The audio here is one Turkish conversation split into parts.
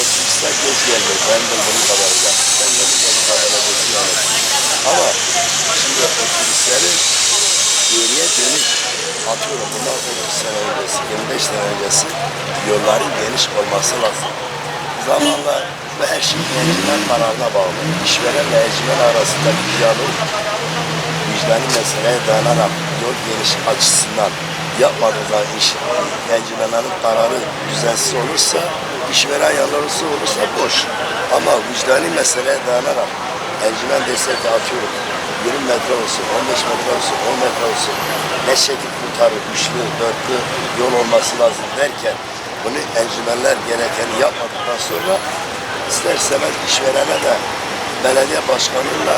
otobüste geç geldi. Ben de bunu kadarıyla. Ben de bunu kadarıyla bekliyorum. Ama şimdi otobüslerin geriye dönük atıyorum bundan 30 sene öncesi, 25 sene öncesi yolların geniş olması lazım. Zamanla ve her şey yönetilen kararına bağlı. İşverenle ecmen arasındaki diyalog vicdani meseleye dayanarak yol geniş açısından yapmadığı zaman iş, encümenlerin kararı düzensiz olursa, işveren yanlarısı olursa boş. Ama vicdani meseleye dayanarak encümen dese ki atıyorum 20 metre olsun, 15 metre olsun, 10 metre olsun ne şekil kurtarır, üçlü, dörtlü yol olması lazım derken bunu encümenler gerekeni yapmadıktan sonra ister istemez işverene de belediye başkanıyla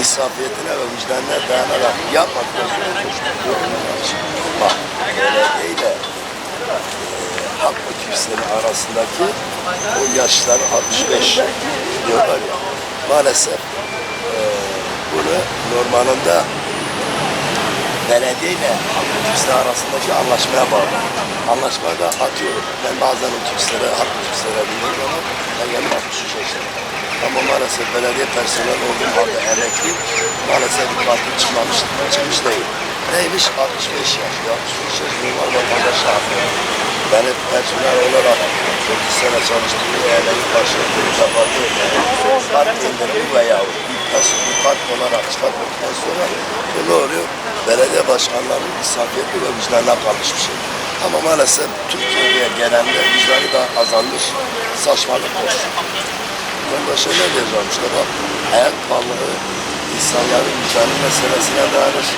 insafiyetine ve vicdanına dayanarak yapmadıktan sonra koştuk. Bak, belediye ile e, halk otobüsleri arasındaki o yaşları 65 diyorlar ya. Maalesef e, bunu normalinde belediye ile halk otobüsleri arasındaki anlaşmaya bağlı. Anlaşmada atıyorum. Ben bazen otobüslere, halk otobüslere bindiğim zaman ben yanım 63 yaşındayım. Ama maalesef belediye personeli olduğum halde emekli maalesef bir katil çıkmamış, çıkmış değil. Neymiş? 65 yaş. 65 yaş normal vatandaş yapıyor. Ben hep personel 30 sene çalıştığım yerleri karşıladığım zamanı kart indirimi veya bir bir kart olarak çıkarttıktan sonra ne oluyor? Belediye başkanlarının insafiyetli ve vicdanına kalmış bir şey. Ama maalesef Türkiye'ye gelende vicdanı da azalmış, saçmalık olmuş. Ben başka ne diyeceğim işte bak, hayat pahalılığı insanların vicdanı meselesine dair